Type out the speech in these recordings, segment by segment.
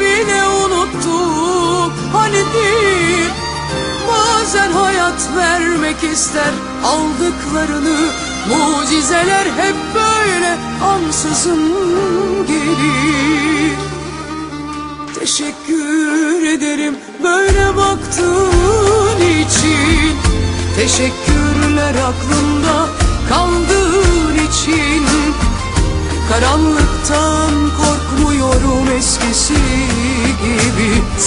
bile unuttum Hani değil Bazen hayat vermek ister. Aldıklarını Mucizeler hep böyle ansızın gelir. Teşekkür ederim böyle baktığın için. Teşekkürler aklımda kaldığın için. Karanlıktan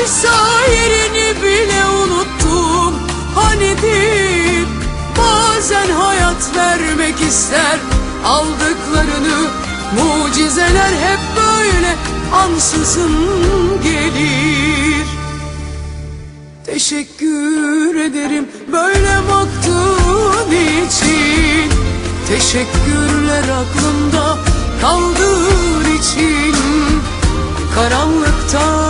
Oysa yerini bile unuttum. Hani değil Bazen hayat vermek ister. Aldıklarını Mucizeler hep böyle Ansızın gelir. Teşekkür ederim böyle baktığın için. Teşekkürler aklımda kaldığın için. Korkmuyorum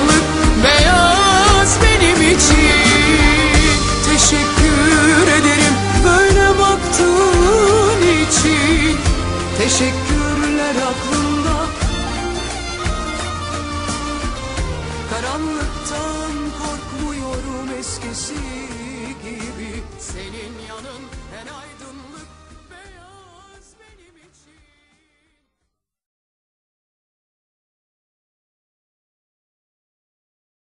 Karanlıktan korkmuyorum eskisi gibi. Senin yanın en aydınlık